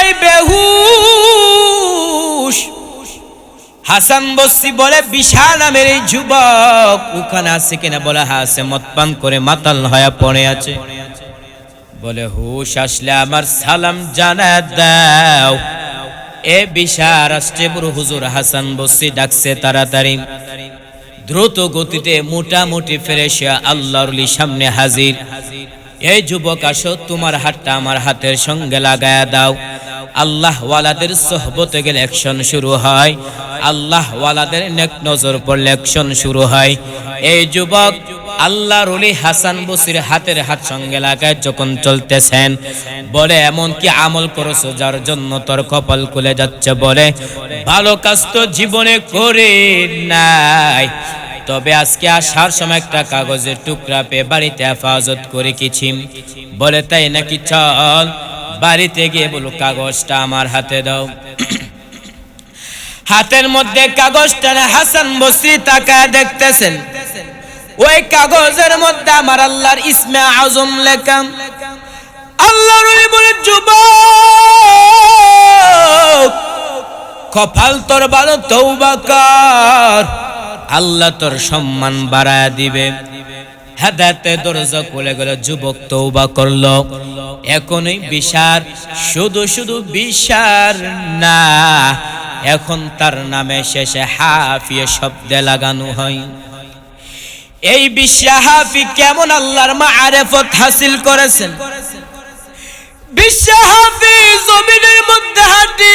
অবস্থায় বেহুশ। হাসান বসি বলে, বিশাল নামের এই যুবক ওখানে আছে কিনা বলে হ্যাঁ আছে মদ পান করে মাতাল হয়ে পড়ে আছে। বলে, হুশ, আসলে আমার সালাম জানা দাও। এ আসছে বুড়ো হুজুর হাসান বসি ডাকছে তাড়াতাড়ি। দ্রুত গতিতে মোটামুটি ফেরেশিয়া আল্লাহর অলি সামনে হাজির। এই যুবক, আসো, তোমার হাতটা আমার হাতের সঙ্গে লাগায়া দাও। আল্লাহ ওয়ালাদের সোহবতে গেলে অ্যাকশন শুরু হয়। আল্লাহ ওয়ালাদের নেক নজর পড়লে অ্যাকশন শুরু হয়। এই যুবক আল্লাহ রুলি হাসান বসির হাতের হাত সঙ্গে লাগায় যখন চলতেছেন, বলে এমন কি আমল করেছ যার জন্য তোর কপাল খুলে যাচ্ছে? বলে, ভালো কাজ তো জীবনে করে নাই। তবে আজকে আসার সময় একটা কাগজের টুকরা পেয়ে বাড়িতে হেফাজত করে কিছিম বলে, তাই নাকি চল? বাড়িতে গিয়ে বলো কাগজটা আমার হাতে দাও। হাতের মধ্যে কাগজটা হাসান বসরি তাকায় দেখতেছেন। ওই কাগজের মধ্যে আমার আল্লাহর ইসমে আজম লেখা। আল্লাহর বলে, যুবক, কপাল তোর ভালো তৌবা কর। আল্লাহ তোর সম্মান বাড়ায় দিবে। হেদাতে দরজা খুলে গেল, যুবক তৌবা করল। এখনই বিশার শুধু শুধু বিশার না, এখন তার নামে শেষে হাফিয়ে শব্দে লাগানো হয়। এই বিশ্বা হাফি কেমন আল্লাহর মা আরেফত হাসিল করেছেন? বিশ্বা হাফি জমিনের মধ্যে হাঁটি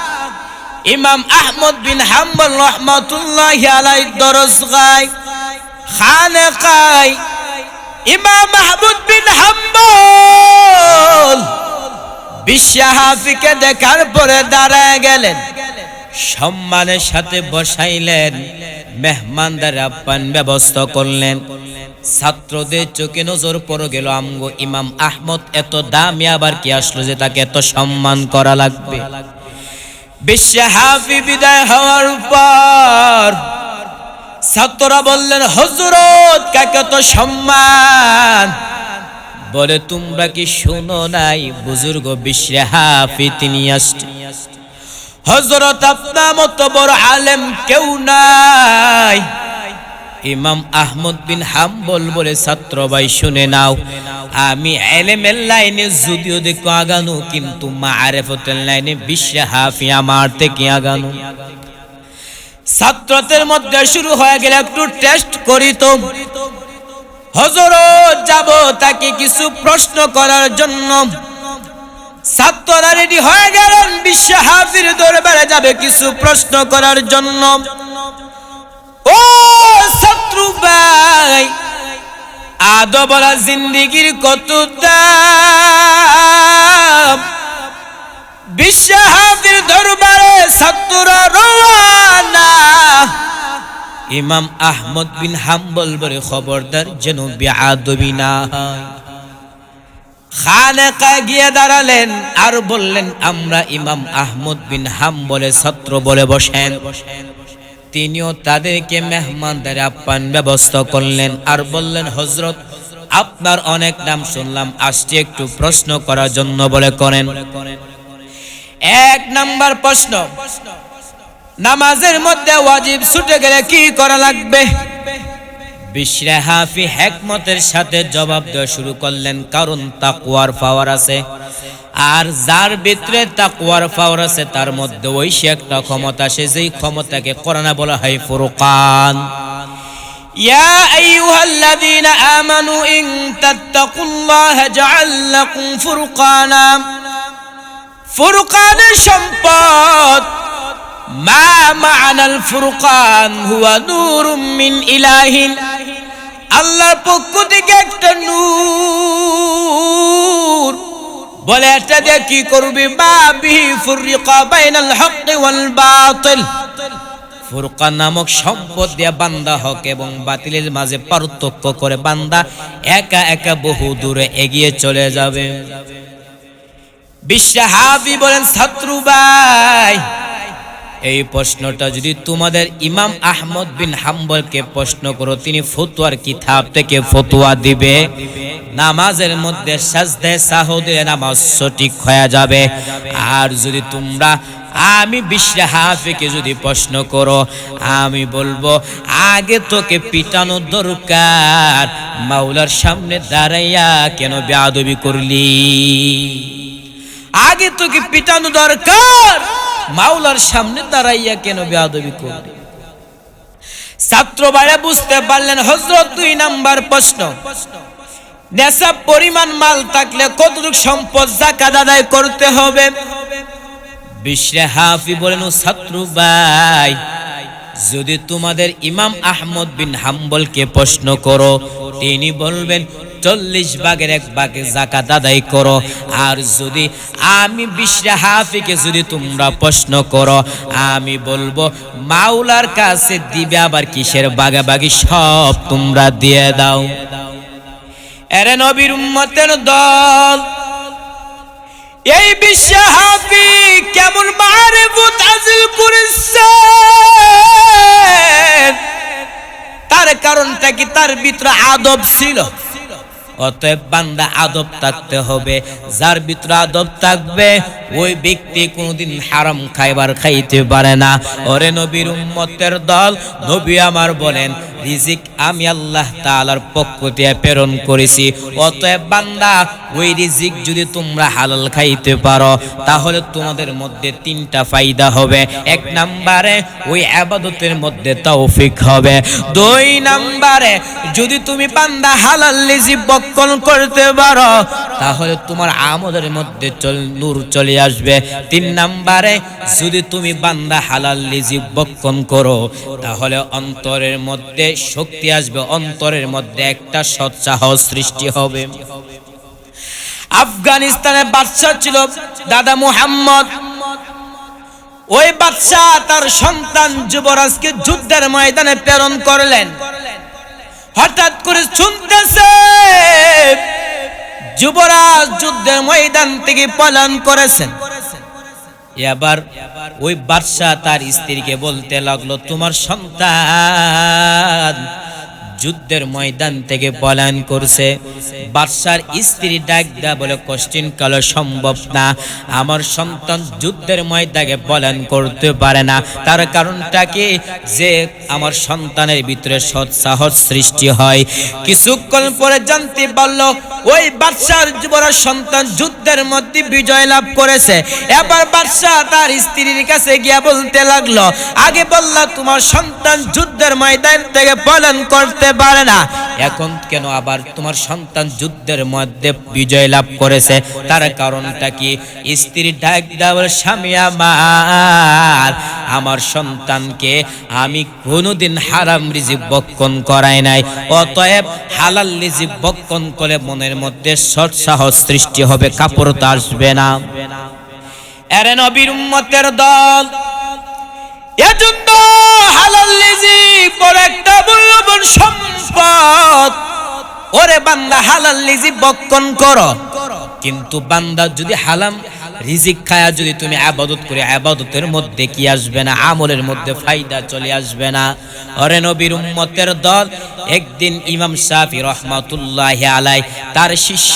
ইমাম আহমদ বিন হাম্বল রহমাতুল্লাহি আলাইহি দরস গায় খানেকায় ইমাম মাহমুদ বিন হাম্বল। বিশ্ব হাফিকে দেখার পরে দাঁড়ায় গেলেন, সম্মানের সাথে বসাইলেন, মেহমানদের আপ্যায়ন ব্যবস্থা করলেন। ছাত্রদের চোখে নজর পড়ে গেল, আমগো ইমাম আহমদ এত দামি আবার কি আসলো যে তাকে এত সম্মান করা লাগবে? বিশ্ব হাফি বিদায় হওয়ার পর ছাত্ররা বললেন, হজরত, কাকে তো সম্মান? বলে, তোমরা কি শোনো নাই, বুজুর্গ বিশ্ব হাফি তিনি হজরত, আপনার মতো বড় আলেম কেউ নাই। ইমাম আহমদ বিন হাম্বল বলে ছাত্র ভাই, শুনে নাও। আমি এলেমের লাইনে যদিও দেখো আগানো, কিন্তু মা আরেফতের লাইনে বিশ্ব হাফি আমার থেকে আগানো। ছাত্রদের মধ্যে শুরু হয়ে গেলে একটু টেস্ট করি তো। হজরত যাব তাকে কিছু প্রশ্ন করার জন্য। ছাত্ররা রেডি হয়ে গেলেন, বিশ্ব হাফির দরবারে যাবে কিছু প্রশ্ন করার জন্য। ও শত্রু ভাই আদবলা জিন্দিগির কত দাম দরবারে ছাত্ররা রওয়ানা। ইমাম আহমদ বিন হাম্বল বলে খবরদার যেন বেআদবি না হয়। গিয়ে দাঁড়ালেন আর বললেন, আমরা ইমাম আহমদ বিন হাম্বলে ছাত্র বলে বসেন বসেন। তিনিও তাদেরকে মেহমানদের আপ্যায়ন ব্যবস্থা করলেন। আর বললেন হজরত আপনার অনেক নাম শুনলাম, আসছে একটু প্রশ্ন করার জন্য বলে করেন। এক নাম্বার প্রশ্ন, নামাজের মধ্যে ওয়াজিব ছুটে গেলে কি করা লাগবে? বিশ্রে হাফি হেকমতের সাথে জবাব দেওয়া শুরু করলেন, কারণ তাকুয়ার পাওয়ার আছে। আর যার ভিতরে তাকুয়ার পাওয়ার আছে তার মধ্যে ওই সে একটা ক্ষমতা আছে যেই ক্ষমতাকে কোরআনে বলা হয় ফুরকান يا أيها الذين آمنوا إن تتقوا الله جعل لكم فرقانا ফুরকানের সম্পদ মা মা'ানাল ফুরকান হুয়া নূরুম মিন ইলাহিন আল্লাহর পক্ষ থেকে একটা নূর বলে এটা দিয়ে কি করবি মা বাতিল। ফুরকান নামক সম্পদ দিয়ে বান্দা হক এবং বাতিলের মাঝে পার্থক্য করে বান্দা একা একা বহু দূরে এগিয়ে চলে যাবে। বিশ্বাহাবি বলেন ছাত্রু ভাই। এই প্রশ্নটা যদি তোমাদের ইমাম আহমদ বিন হাম্বলকে প্রশ্ন করো, তিনি ফতুয়ার কিতাব থেকে ফতুয়া দিবে। নামাজের মধ্যে সাজদে, সাহদে নামাজ সঠিক হয়ে যাবে। আর যদি তোমরা আমি বিশ্বা হাফিকে যদি প্রশ্ন করো, আমি বলব, আগে তোকে পিটানো দরকার, মাওলার সামনে দাঁড়াইয়া কেন বেয়াদবি করলি? আগে তোকে পিটানো দরকার, মাওলার সামনে দাঁড়াইয়া কেন বেয়াদবি করলি? ছাত্র বুঝতে পারলেন হজরত দুই নাম্বার প্রশ্ন। নেশা পরিমাণ মাল থাকলে কতটুকু সম্পদ জাকাত আদায় করতে হবে? বিশ্রে হাফি বলেন ছাত্র ভাই, যদি তোমাদের ইমাম আহমদ বিন হাম্বলকে প্রশ্ন করো, তিনি বলবেন, চল্লিশ ভাগের এক ভাগে জাকাত আদায় করো। আর যদি আমি বিশ্রা হাফিকে যদি তোমরা প্রশ্ন করো, আমি বলব, মাওলার কাছে দিবে আবার কিসের বাগাবাগি সব তোমরা দিয়ে দাও। এরে নবীর উম্মতের দল। এই বিশ্ব হাফি কেমন মারে হাসিল করেছে? তার কারণটা কি তার ভিতরে আদব ছিল? অতএব বান্দা আদব থাকতে হবে। যার ভিতরে আদব থাকবে, ওই ব্যক্তি কোনোদিন হারাম খাইবার খাইতে পারে না। ওরে নবীর উম্মতের দল, নবী আমার বলেন, রিজিক আমি আল্লাহ তাআলার পক্ষ থেকে প্রেরণ করেছি। অতএব বান্দা, ওই রিজিক যদি তোমরা হালাল খাইতে পারো, তাহলে তোমাদের মধ্যে তিনটা ফায়দা হবে। এক নম্বরে, ওই আবাদতের মধ্যে তৌফিক হবে। দুই নম্বরে, যদি তুমি বান্দা হালাল রিজিক বক্ষণ করতে পারো, তাহলে তোমার আমলের মধ্যে চল, নূর চলে আসবে। তিন নম্বরে, যদি তুমি বান্দা হালাল রিজিক বক্ষণ করো, তাহলে অন্তরের মধ্যে শক্তি আসবে, অন্তরের মধ্যে একটা সৎসাহ সৃষ্টি হবে। আফগানিস্তানের বাদশাহ ছিল দাদা মুহাম্মদ। ওই বাদশাহ তার সন্তান যুবরাজকে যুদ্ধের ময়দানে প্রেরণ করলেন। হঠাৎ করে শুনতেছে, যুবরাজ যুদ্ধের ময়দান থেকে পালন করেছেন। এবার ওই বাদশাহ তার স্ত্রীকে বলতে লাগল, তোমার সন্তান যুদ্ধের ময়দান থেকে পলায়ন করছে। বাদশার স্ত্রী ডাক দেয়া বলে কোশ্চিন কালো, সম্ভব না। আমার সন্তান যুদ্ধের ময়দানে পলায়ন করতে পারে না। তার কারণটা কি? যে আমার সন্তানের ভিতরে সৎসাহস সৃষ্টি হয়। কিছুক্ষণ পরে জানতে পারল, ওই বাদশার যুবরাজ সন্তান যুদ্ধের মধ্যে বিজয় লাভ করেছে। এবার বাদশাহ তার স্ত্রীর কাছে গিয়া বলতে লাগল, আগে বললা তোমার সন্তান যুদ্ধের ময়দান থেকে পলায়ন করতে পারে না। এখন কেন আবার তোমার সন্তান যুদ্ধের মধ্যে বিজয় লাভ করেছে? তার কারণটা কি? স্ত্রী ডাক দেওয়ার স্বামী আমার। আমার সন্তানকে আমি কোনোদিন হারাম বক্ষণ করাই নাই। অতএব হালাল রিজিক বক্ষণ করে মনের মধ্যে সৎসাহস সৃষ্টি হবে, কাপড় আসবে না। নবীর দল এজন্য হালাল রিজিক বড় একটা মূল্যবান সম্পদ। ওরে বান্দা করো। কিন্তু বান্দা, যদি হালাম রিজিক খায়া যদি তুমি আবাদত করে, আবাদতের মধ্যে কি আসবে না? আমলের মধ্যে ফায়দা চলে আসবে না। অরে নবীর উম্মতের দল, একদিন ইমাম শাফি রহমাতুল্লাহ আলাই তার শিষ্য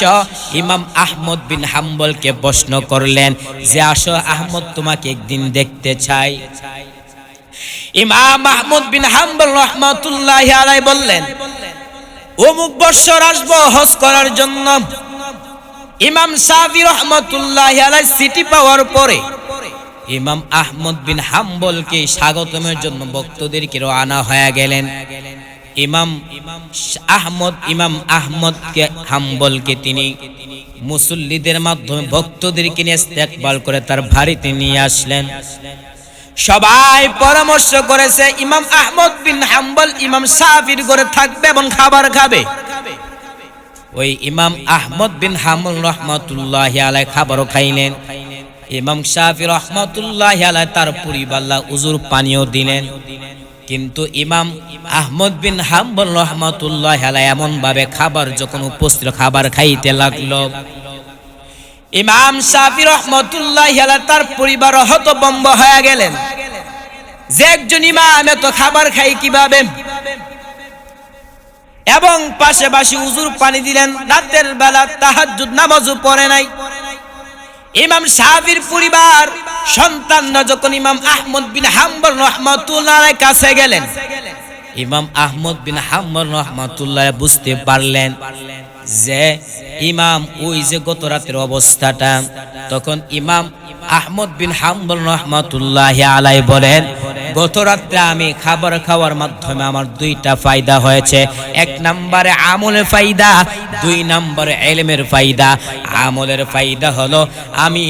ইমাম আহমদ বিন হাম্বলকে প্রশ্ন করলেন যে, আসো আহমদ তোমাকে একদিন দেখতে চাই। ইমাম আহমদ বিন হাম্বল রহমাতুল্লাহ আলাই বললেন, অমুক বৎসর আসব হজ করার জন্য। ইমাম সাফি রহমতুল্লাহ আলাই সিটি পাওয়ার পরে ইমাম আহমদ বিন হাম্বলকে স্বাগতমের জন্য ভক্তদেরকে আনা হয়ে গেলেন। ইমাম আহমদ, ইমাম আহমদকে হাম্বলকে তিনি মুসল্লিদের মাধ্যমে ভক্তদেরকে নিয়ে ইস্তেকবাল করে তার বাড়িতে নিয়ে আসলেন। সবাই পরামর্শ করেছে, ইমাম আহমদ বিন হাম্বল ইমাম সাফির করে থাকবে এবং খাবার খাবে। ওই ইমাম আহমদ বিন হামুল রহমতুল্লাহ আলাই খাবারও খাইলেন। ইমাম শাফি রহমতুল্লাহ আলাই তার পরিবাল্লা উজুর পানিও দিলেন। কিন্তু ইমাম আহমদ বিন হাম্বল রহমতুল্লাহ আলাই এমন ভাবে খাবার, যখন উপস্থিত খাবার খাইতে লাগল ইমাম শাফি রহমতুল্লাহ তার পরিবার হতবম্ব হয়ে গেলেন। যে একজন ইমাম এত খাবার খাই কীভাবে? এবং পাশাপাশি উজুর পানি দিলেন, রাতের বেলা তাহাজ্জুদ নামাজও পড়ে নাই। ইমাম সাহাবির পরিবার, সন্তানরা যখন ইমাম আহমদ বিন হাম্বল রহমাতুল্লাহ কাছে গেলেন, ইমাম আহমদ বিন হাম্বল রহমাতুল্লাহ বুঝতে পারলেন। যে ইমাম ওই যে গত রাতের অবস্থাটা, তখন ইমাম আহমদ বিন হাম্বল রহমতুল্লাহ আলাই বলেন গত রাত্রে আমি খাবার খাওয়ার মাধ্যমে আমার দুইটা ফায়দা হয়েছে। এক নম্বরে আমলের ফায়দা, দুই নম্বরে এলমের ফায়দা। আমলের ফায়দা হলো আমি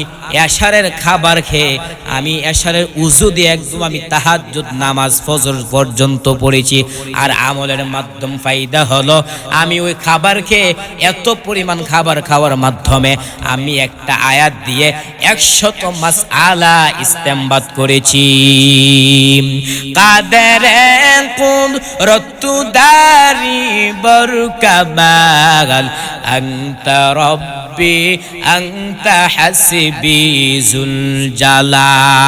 এশারের খাবার খেয়ে, আমি এশারের উজু দিয়ে একদম আমি তাহাজ্জুদ, নামাজ, ফজর পর্যন্ত পড়েছি। আর আমলের মাধ্যম ফায়দা হলো আমি ওই খাবার খেয়ে এত পরিমাণ খাবার খাওয়ার মাধ্যমে আমি একটা আয়াত দিয়ে একশত মাস আলা ইস্তেমবাদ করেছি। কাদের কোন রত্তু দারি বরকাবাল أنت ربي أنت حسبي ذو الجلال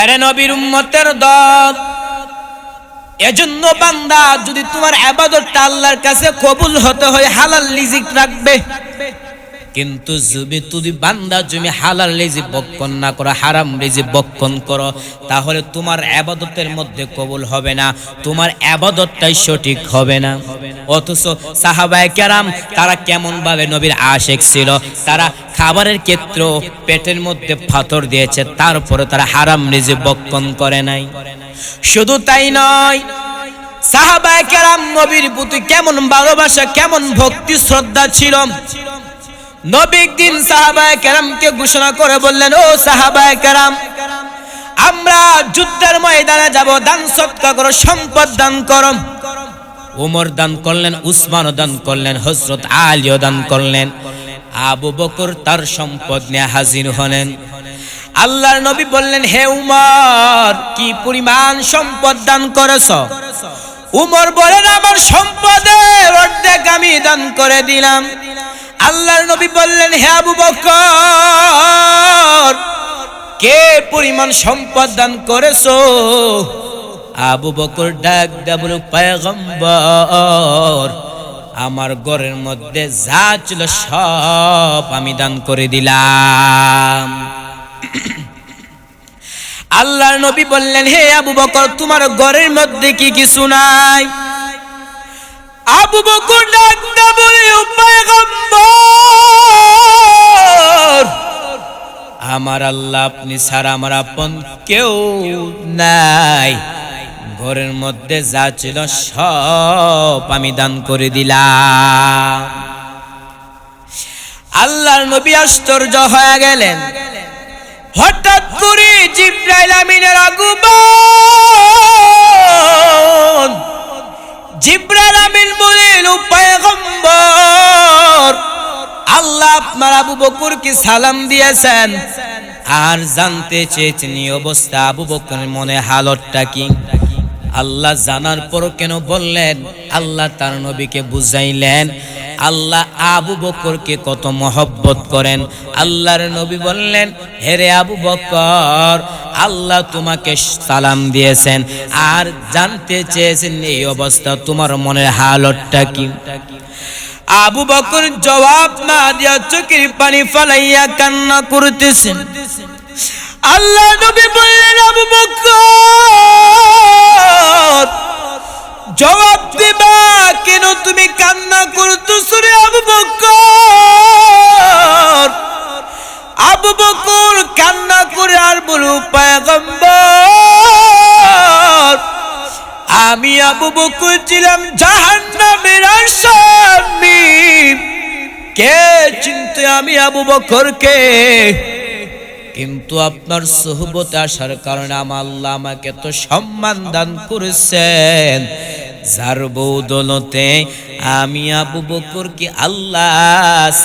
এরে নবীর উম্মতের দল এজন্য বান্দা যদি তোমার আবাদতটা আল্লাহর কাছে কবুল হতে হয় হালাল লিজিক রাখবে কিন্তু যদি তুমি বান্দা তুমি হালাল লেজি বক্ষণ না করো, হারাম লেজি বক্ষণ করো, তাহলে তোমার আবাদতের মধ্যে কবুল হবে না, তোমার আবাদতটাই সঠিক হবে না। অথচ সাহাবায়ে কেরাম তারা কেমন ভাবে নবীর আশেক ছিল? তারা খাবারের ক্ষেত্র পেটের মধ্যে পাথর দিয়েছে, তারপরে তারা হারাম রেজে বক্ষণ করে নাই। শুধু তাই নয়, সাহাবায়ে কেরাম নবীর প্রতি কেমন ভালোবাসা, কেমন ভক্তি, শ্রদ্ধা ছিল? নবীক দিন সাহাবায়ে কেরামকে ঘোষণা করে বললেন, ও সাহাবায়ে কেরাম, আমরা যুদ্ধের ময়দানে যাব, দান সৎকা করো, সম্পদ দান করো। উমর দান করলেন, উসমানও দান করলেন হজরত আলীও দান করলেন। আবু বকর তার সম্পদ নিয়ে হাজির হলেন। আল্লাহর নবী বললেন, হে উমর, কি পরিমাণ সম্পদ দান করেছ? উমর বলেন আমার সম্পদের অর্ধেক আমি দান করে দিলাম। আল্লাহর নবী বললেন, হে আবু বকর, কে পরিমাণ সম্পদ দান করেছ? আবু বকর ডাক ডাবল পায়গম্বর, আমার ঘরের মধ্যে যা ছিল সব আমি দান করে দিলাম। আল্লাহর নবী বললেন, হে আবু বকর, তোমার ঘরের মধ্যে কি কিছু নাই? আবু পায়গম্বর। আমার আল্লাহ আপনি ছাড়া আমার আপন কেউ নাই। ঘরের মধ্যে যা ছিল সব আমি দান করে দিলাম। আল্লাহর নবী আশ্চর্য হয়ে গেলেন। হঠাৎ করে জিব্রাইল বকরকে সালাম দিয়েছেন। আর জানতে চেয়েছেন অবস্থা আবু বকরের মনে হালতটা কি? আল্লাহ জানার পর কেন বললেন, আল্লাহ তার নবীকে বুঝাইলেন, আল্লাহ আবু বকরকে কত মহব্বত করেন। আল্লাহর নবী বললেন হেরে আবু বকর, আল্লাহ তোমাকে সালাম দিয়েছেন। আর জানতে চেয়েছেন এই অবস্থা তোমার মনের হালতটা কি? আবু বকর জবাব না দিয়া চোখের পানি ফালাইয়া কান্না করতেছেন আল্লাহ নবী বললেন, আবু বকর, জবাব দিবা, কেন তুমি কান্না করতেছ রে আবু বকর? আবু বকর কান্না করে আর বলু পায়গম্বর, আমি আবু বকর ছিলাম জাহান্নামের আসামি কে চিনতে আমি আবু বকরকে? কিন্তু আপনার সোহবতে আসার কারণে আমার আল্লাহ আমাকে তো সম্মান দান করেছেন। যার বৌদলতে আমি আবু বকরকে আল্লাহ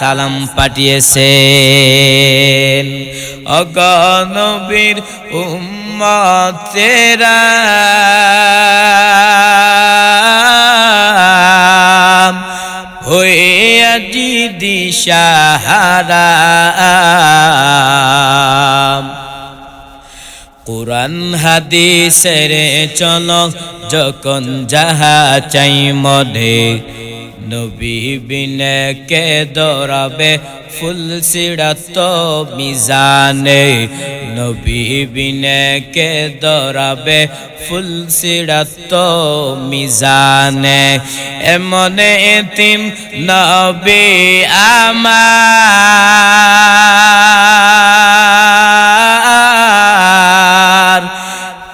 সালাম পাঠিয়েছেন। অগণবীর উম্মতেরা হয়ে আজি দিশাহারা। কোরআন হাদিসের চল যখন যাহা চাই মধে নবী বিনে কে দৌড়াবে? ফুল সিড়াত মিজানে। নবী বিনে কে দৌড়াবে? ফুল সিড়াত মিজানে। এমনে এতিম নবী আমার।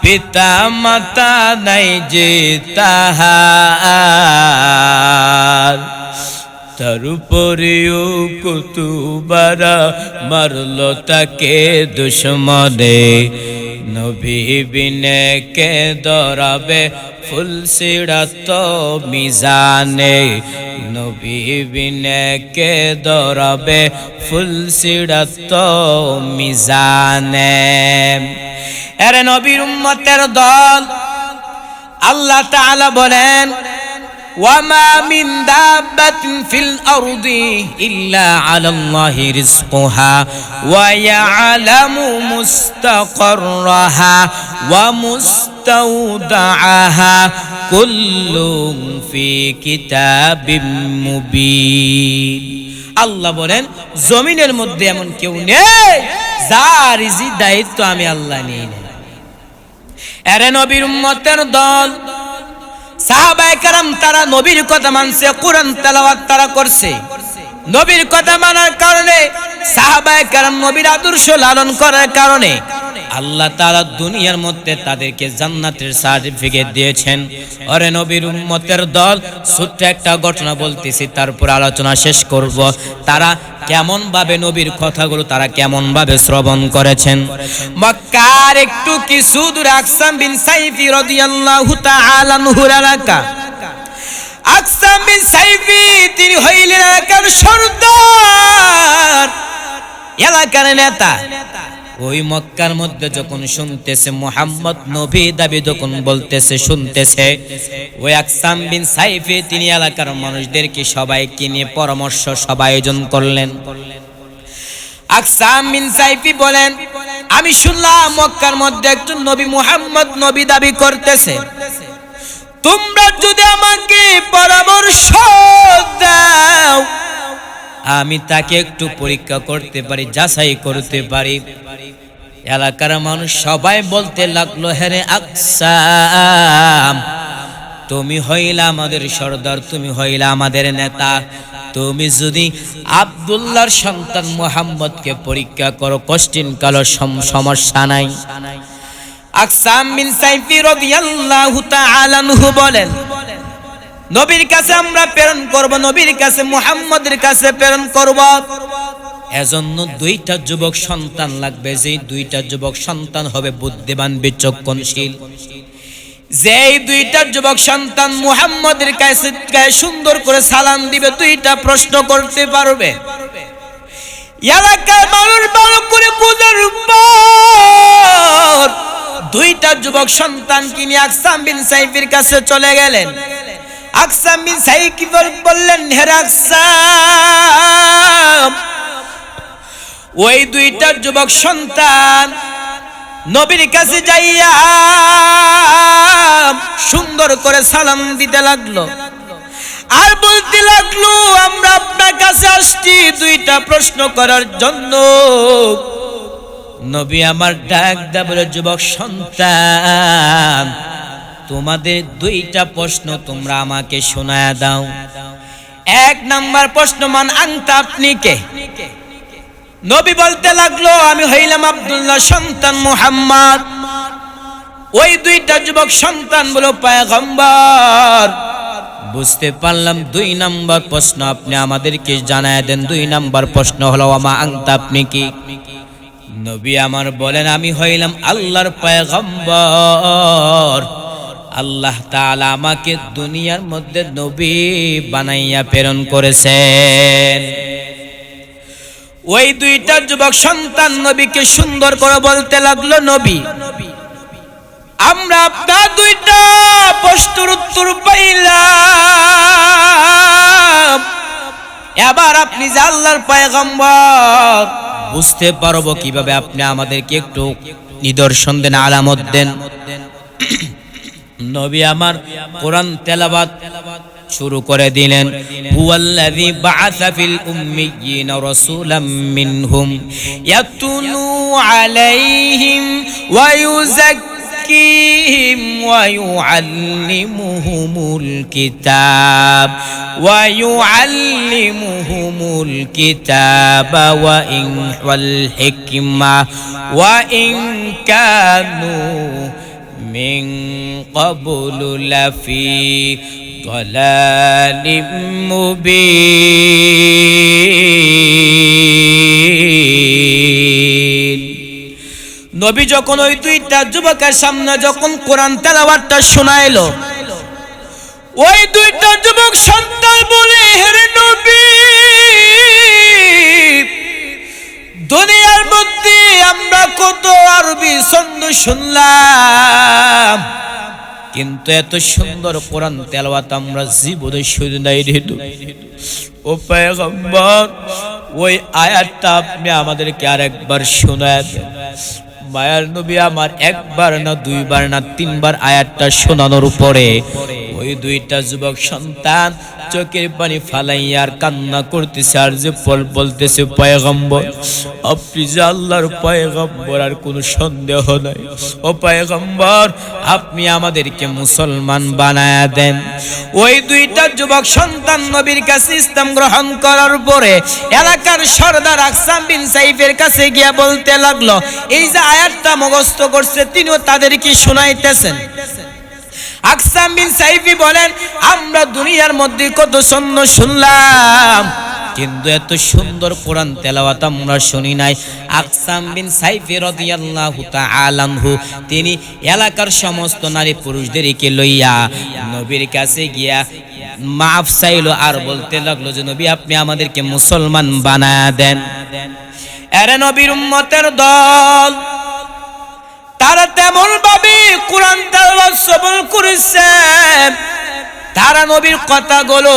পিতা মাতা নাই যে তাহার তার উপরেও কুতুবারা মারল তাকে দুশ্মনে নবী বিনে কে দরাবে ফুল সিড়াত মিজানে নবী বিনে কে দরাবে ফুল সিড়াত মিজানে এরে নবীর উম্মতের দল আল্লাহ তাআলা বলেন وما من دابة في الأرض إلا على الله رزقها ويعلم مستقرها ومستودعها كل في كتاب مبين আল্লাহ বলেন জমিনের মধ্যে এমন কেউ নেই যার রিজিক দায়িত্ব আমি আল্লাহ নিয়ে নেই এরে নবীর উম্মতের দল। সাহাবায়ে কারাম তারা নবীর কথা মানছে কোরআন তেলাওয়াত তারা করছে। নবীর কথা মানার কারণে, সাহাবায়ে কারাম নবীর আদর্শ লালন করার কারণে আল্লাহ তাআলা দুনিয়ার মধ্যে তাদেরকে জান্নাতের সার্টিফিকেট দিয়েছেন। ওরে নবীর উম্মতের দল, ছোট্ট একটা ঘটনা বলতেছি, তারপর আলোচনা শেষ করব। তারা কেমন ভাবে নবীর কথাগুলো, তারা কেমন ভাবে শ্রবণ করেছেন? মক্কার একটু কিছু দূর আকসাম বিন সাইফি রাদিয়াল্লাহু তাআলা আনহুর এলাকা আকসাম বিন তিনি হইলেন এলাকার সর্দার। এলাকার নেতা। ওই মক্কার মধ্যে যখন শুনতেছে, মোহাম্মদ নবী দাবি যখন বলতেছে, শুনতেছে, ওই আকসাম বিন সাইফে, তিনি এলাকার মানুষদেরকে সবাইকে নিয়ে পরামর্শ সভা আয়োজন করলেন। আকসাম বিন সাইফি বলেন, আমি শুনলাম মক্কার মধ্যে একজন নবী মুহাম্মদ নবী দাবি করতেছে। তোমরা যদি আমাকে পরামর্শ দাও, আমি তাকে একটু পরীক্ষা করতে পারি, যাচাই করতে পারি। এলাকার মানুষ সবাই বলতে লাগল হ্যাঁ আকসাম, তুমি হইলা আমাদের সর্দার, তুমি হইলা আমাদের নেতা। তুমি যদি আব্দুল্লাহর সন্তান মোহাম্মদকে পরীক্ষা করো কষ্টিন কালো সমস্যা নাই। আকসাম বিন সাইফি রাদিয়াল্লাহু তাআলা আনহু বলেন, নবীর কাছে আমরা প্রেরণ করব, নবীর কাছে, মুহাম্মদের কাছে প্রেরণ করব। এজন্য দুইটা যুবক সন্তান লাগবে যে দুইটা যুবক সন্তান হবে বুদ্ধিমান, বিচক্ষণশীল। যেই দুইটা যুবক সন্তান মুহাম্মদের কাছে সুন্দর করে সালাম দিবে, দুইটা প্রশ্ন করতে পারবে। এলাকার মানুষ ভালো করে বোঝার দুইটা যুবক সন্তান কিনে আকসাম বিন সাইফির কাছে চলে গেলেন। আকসাম বিন সাইফ কি বললেন হের আকসাম, ওই দুইটা যুবক সন্তান নবীর কাছে যাইয়া সুন্দর করে সালাম দিতে লাগল। আর বলতে লাগল, আমরা আপনার কাছে আসছি দুইটা প্রশ্ন করার জন্য। নবী আমার ডাক দাবলে যুবক সন্তান, তোমাদের দুইটা প্রশ্ন তোমরা আমাকে শোনায় দাও। এক নাম্বার প্রশ্ন, মান আংতা আপনি কে? নবী বলতে লাগল, আমি হইলাম আব্দুল্লাহ সন্তান মুহাম্মদ। ওই দুইটা যুবক সন্তান বলো, পায়গম্বর, বুঝতে পারলাম দুই নাম্বার প্রশ্ন আপনি আমাদেরকে জানায় দেন। দুই নাম্বার প্রশ্ন হলো আমা আংতা আপনি কি? নবী আমার বলেন, আমি হইলাম আল্লাহর পয়গম্বর। আল্লাহ তাআলা আমাকে দুনিয়ার মধ্যে নবী বানাইয়া প্রেরণ করেছেন। ওই দুইটা যুবক সন্তান নবীকে সুন্দর করে বলতে লাগল, নবী, আমরা আপনার দুইটা প্রশ্নের উত্তর পাইলাম। এবার আপনি যে আল্লাহর পয়গম্বর বুঝতে পারব কীভাবে আপনি আমাদেরকে একটু নিদর্শন দেন, আলামত দেন। নবী আমার কোরআন তেলাবাদ শুরু করে দিলেন। হুয়াল্লাযী বাআসা ফিল উম্মিয়িনা রাসূলাম মিনহুম ইয়াতুনু আলাইহিম ওয়া يزكيهم ويعلمهم الكتاب ويعلمهم الكتاب وإن والحكمة وإن كانوا من قبل لفي ضلال مبين. নবী যখন ওই দুইটা যুবকের সামনে যখন কোরআন তেলাওয়াতটা শোনাইল, ওই দুইটা যুবক সন্তান বলে, হেরে নবী, দুনিয়ার মধ্যে আমরা কত আরবি ছন্দ শুনলাম, কিন্তু এত সুন্দর কোরআন তেলাওয়াত আমরা জীবনে শুনি নাই রে নবী। ও পয়গম্বর, ওই আয়াতটা আপনি আমাদেরকে আরেকবার শোনায় দেন মায়ার নবী আমার একবার না দুইবার না তিনবার আয়াতটা শোনানোর উপরে। ওই দুইটা যুবক সন্তান চোখের পানি ফালাইয়ার কান্না করতেছে, আর যে ফল বলতেছে পয়গম্বর। আপনি যে আল্লাহর পয়গম্বর, আর কোনো সন্দেহ নাই। ও পয়গম্বর, আপনি আমাদেরকে মুসলমান বানায়া দেন। ওই দুইটা যুবক সন্তান নবীর কাছে ইসলাম গ্রহণ করার পরে এলাকার সর্দার আকসাম বিন সাইফের কাছে গিয়া বলতে লাগল, এই যে আয়াতটা মুখস্থ করছে, তিনিও তাদেরকে শোনাইতেছেন। আকসাম বিন সাইফি বলেন, আমরা দুনিয়ার মধ্যে কত সন্ন শুনলাম, কিন্তু এত সুন্দর কোরআন তেলাওয়াত আমরা শুনি নাই। আকসাম বিন সাইফি রাদিয়াল্লাহু তাআলা আনহু, তিনি এলাকার সমস্ত নারী পুরুষদেরকে লইয়া নবীর কাছে গিয়া মাফ চাইলো আর বলতে লাগল যে, নবী, আপনি আমাদেরকে মুসলমান বানায়া দেন। এরে নবীর উম্মতের দল, তারা তেমন ভাবে কোরআন তেলাওয়াত শ্রবণ করেছে তারা নবীর কথাগুলো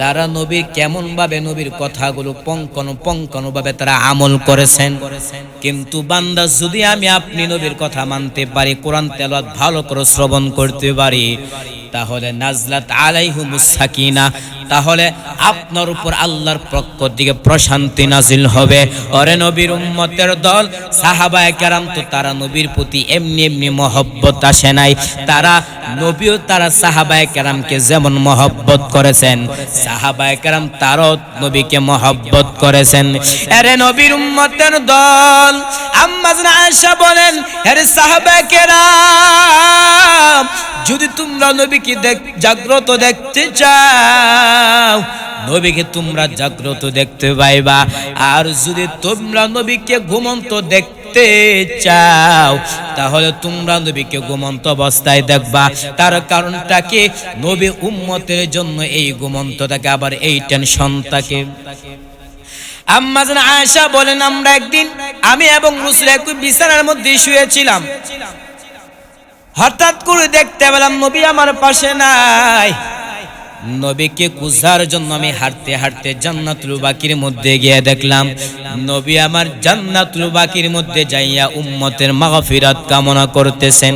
তারা নবীর কেমন ভাবে নবীর কথাগুলো পঙ্কন পঙ্কন ভাবে তারা আমল করেছেন। কিন্তু বান্দা, যদি আমি আপনি নবীর কথা মানতে পারি, কোরআন তেলাওয়াত ভালো করে শ্রবণ করতে পারি, তাহলে নাজলাত আলাইহুমুস সাকিনা তাহলে আপনার উপর আল্লাহর পক্ষ থেকে প্রশান্তি নাজিল হবে। অরে নবীর উম্মতের দল, সাহাবায়ে কেরাম তো তারা নবীর প্রতি এমনি এমনি মহব্বত আসে নাই। তারা নবীও তারা সাহাবায়ে কেরামকে যেমন মহব্বত করেছেন, সাহাবায়ে কেরাম তারও নবীকে মহব্বত করেছেন। আরে নবীর উম্মতের দল আম্মাজান আয়েশা বলেন আরে সাহাবায়ে কেরাম, যদি তোমরা নবীকে দেখ, জাগ্রত দেখতে চাও, নবীকে তোমরা জাগ্রত দেখতে পাইবা। আর যদি তোমরা নবীকে ঘুমন্ত দেখতে চাও, তাহলে তোমরা নবীকে ঘুমন্ত অবস্থায় দেখবা। তার কারণটা কি? নবী উম্মতের জন্য এই ঘুমন্ত থাকে আবার এই টেনশন থাকে আম্মাজান আয়েশা বলেন, আমরা একদিন আমি এবং রুসুল একই বিছানার মধ্যে শুয়েছিলাম। হঠাৎ করে দেখতে পেলাম নবী আমার পাশে নাই। নবীকে কুজার জন্য আমি হাঁটতে হাঁটতে জান্নাতুল বাকির মধ্যে গিয়ে দেখলাম, নবী আমার জান্নাতুল বাকির মধ্যে যাইয়া উম্মতের মাগফিরাত কামনা করতেছেন।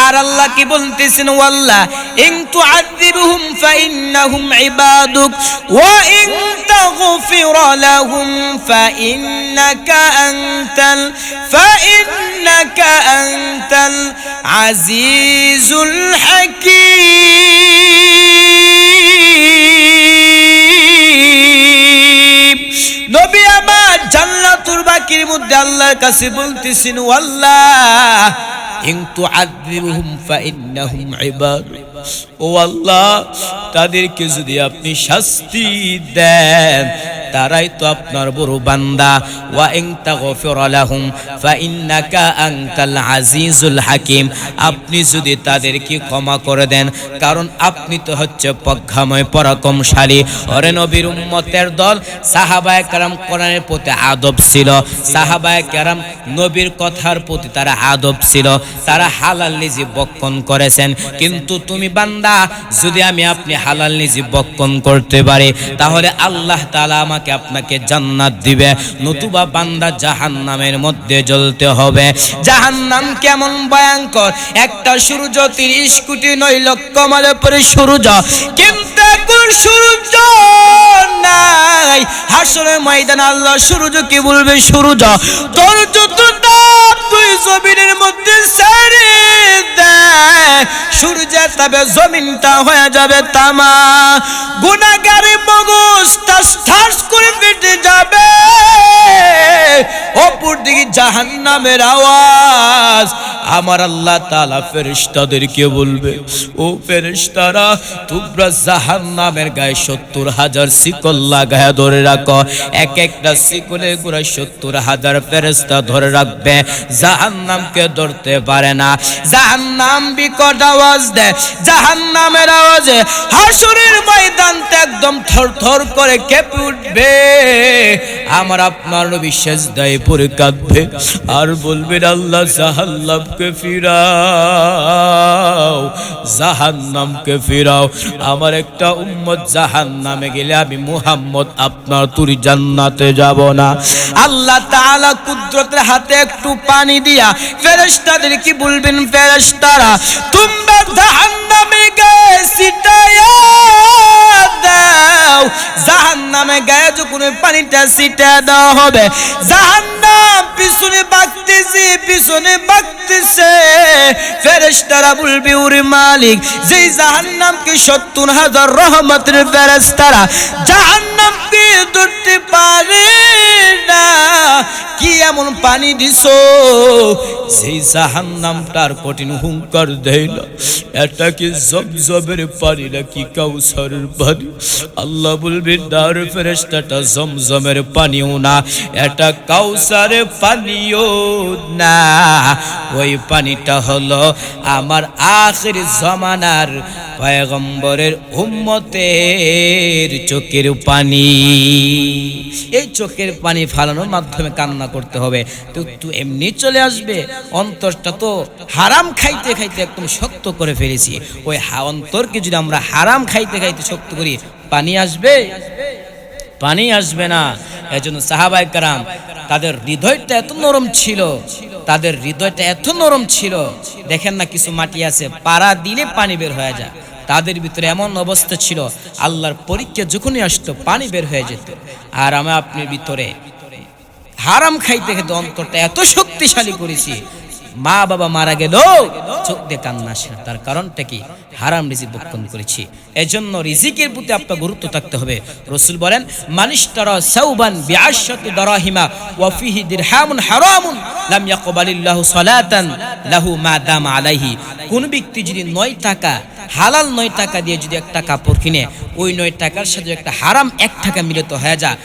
আর আল্লাহ কি বলতেছেন? ওয়াল্লাহ, ইন তুআযিবহুম ফাইন্নাহুম ইবাদুক, ওয়া ইন তাগফির লাহুম ফাইন্নাকা আনতাল ফাইন্নাকা আনতাল আজিজুল হাকীম। নবী আমার জান্নাতুল বাকির মধ্যে আল্লাহর কাছে বলতেছেন আল্লাহ ইন তুআযিবহুম ফাইন্নাহুম ইবাদ। ও আল্লাহ, তাদেরকে যদি আপনি শাস্তি দেন তারাই তো আপনার বড় বান্দা। ওয়া আজিজুল হাকিম। আপনি যদি তাদেরকে ক্ষমা করে দেন, কারণ আপনি তো হচ্ছে প্রজ্ঞাময় পরাক্রমশালী। ওরে নবীর উম্মতের দল, সাহাবায়ে কেরাম কোরআনের প্রতি আদব ছিল। সাহাবায়ে কেরাম নবীর কথার প্রতি তারা আদব ছিল। তারা হালাল নিজে বক্ষণ করেছেন। কিন্তু তুমি বান্দা, যদি আমি আপনি হালাল নিজে বক্ষণ করতে পারি, তাহলে আল্লাহ তাআলা আমাকে আপনাকে জান্নাত দিবে। নতুবা বান্দা জাহান্নামের মধ্যে জ্বলতে হবে। জাহান্নাম কেমন ভয়ঙ্কর। একটা সূর্য তিরিশ কোটি নয় লক্ষ মাইল পরে সূর্য। কিন্তু এখন সূর্য নাই। হাসরের ময়দান আল্লাহ সূর্য কি বলবে? সূর্য। তোর যত তুই জমিনের মধ্যে সারি। সূর্যের তাবে জমিনটা হয়ে যাবে তামা। মগজ ঠাস করে ফেটে যাবে। অপর দিকে আওয়াজ। আমার আল্লাহ তাআলা ফেরেশতাদেরকে বলবে, ও ফেরেশতারা, তোমরা জাহান্নামের গায়ে সত্তর হাজার শিকল লাগায় ধরে রাখো। এক একটা শিকলের গোড়া সত্তর হাজার ফেরেশতা ধরে রাখবে। জাহান্নামকে ধরতে পারে না। জাহান্নাম বিকট আওয়াজ দেয়। জাহান্নামের আওয়াজে হাসুরের ময়দানটা একদম থর থর করে কেঁপে উঠবে। আমার আপনার বিশ্বাস দেয় পরে কাঁদবে। আর বলবেন, আল্লাহ জাহান্নামকে ফিরাও জাহান্নামকে ফিরাও। আমার একটা উম্মত জাহান্নামে গেলে আমি মুহাম্মদ, আপনার তুরি জান্নাতে যাব না। আল্লাহ তাআলা কুদরতের হাতে একটু পানি দিয়া ফেরেশতাদের কি বলবেন ফেরেশতারা তোমরা জাহান্নামে গায়ে ছিটায়া দাও। জাহান্নামে গায়ে যখন পানিটা ছিটা দেওয়া হবে জাহান্নাম পিছনে বাগতেছে পিছনে বাগতেছে। ফেরেশতারা বলবে, ওরে মালিক, যেই জাহান্নামকে সত্তর হাজার রহমতের ফেরেশতারা জাহান্নামকে ধরতে পারে না, কি এমন পানি দিছো? সেই জাহান্নামটার কঠিন হুঙ্কার দেয় না এটা কি জমজমের পানি নাকি কাউসারের পানি? আল্লাহ বলবে দার ফেরেস্তাটা জমজমের পানিও না, এটা কাউসারের পানিও না। ওই পানিটা হলো আমার আখির জমানার পয়গম্বরের উম্মতের চোখের পানি। এই চোখের পানি ফালানোর মাধ্যমে কান্না করতে হবে। তো তুই এমনি চলে আসবে। অন্তরটা তো হারাম খাইতে খাইতে একদম শক্ত করে ফেলেছি। ওই অন্তরকে যদি আমরা হারাম খাইতে খাইতে শক্ত করি, পানি আসবে? পানি আসবে না। এজন্য সাহাবাই কারাম তাদের হৃদয়টা এত নরম ছিল, তাদের হৃদয়টা এত নরম ছিল। দেখেন না কিছু মাটি আছে, পাড়া দিলে পানি বের হয়ে যায়। তাদের ভিতরে এমন অবস্থা ছিল, আল্লাহর পরীক্ষা যখনই আসতো পানি বের হয়ে যেত। আর আমি আপনার ভিতরে হারাম খাইতে খেতে অন্তরটা এত শক্তিশালী করেছি মা বাবা মারা গেল, চোখ দিয়ে কান্না আসে তার কারণটা কি? হারাম রিজিক বক্ষণ করেছি। এজন্য রিজিকের প্রতি আপনার গুরুত্ব থাকতে হবে। রসুল বলেন মানিস্তারা সাউবান বিআশাতি দারাহিমা ওয়া ফিহি দিরহামুন হারামুন লাম ইয়াকবালিল্লাহু সালাতান লাহু মা দাম আলাইহি। কোন ব্যক্তি যদি নয় টাকা, হালাল নয় টাকা দিয়ে যদি একটা কাপড় কিনে, ওই নয় টাকার সাথে একটা হারাম এক টাকা মিলিত হয়ে যায়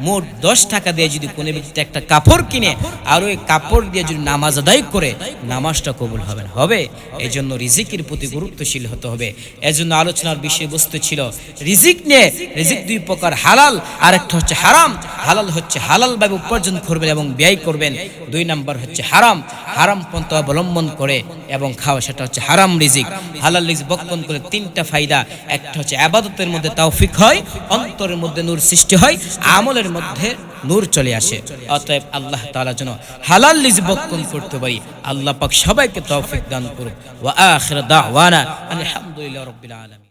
মোট দশ টাকা দিয়ে যদি কোনো ব্যক্তি একটা কাপড় কিনে আর ওই কাপড় দিয়ে যদি নামাজ আদায় করে, নামাজটা কবুল হবে না। হবে? এই জন্য রিজিকের প্রতি গুরুত্বশীল হতে হবে। এজন্য আলোচনার বিষয়বস্তু ছিল রিজিক নিয়ে। রিজিক দুই প্রকার, হালাল আর একটা হচ্ছে হারাম। হালাল হচ্ছে হালাল ভাবে উপার্জন করবেন এবং ব্যয় করবেন। দুই নাম্বার হচ্ছে হারাম। হারাম পন্থ অবলম্বন করে এবং খাওয়া, সেটা হচ্ছে হারাম রিজিক। হালাল রিজিক বক্ষণ করে তিনটা ফায়দা। একটা হচ্ছে আবাদতের মধ্যে তাওফিক হয়, অন্তরের মধ্যে নূর সৃষ্টি হয়, আমলের মধ্যে নূর চলে আসে। অতএব আল্লাহ তালা যেন হালাল রিজিক বক্ষণ করতে পারি। আল্লাহ পাক সবাইকে তৌফিক দান করুন ওয়া আখির দাওয়ানা আলহামদুলিল্লাহ রাব্বিল আলামিন।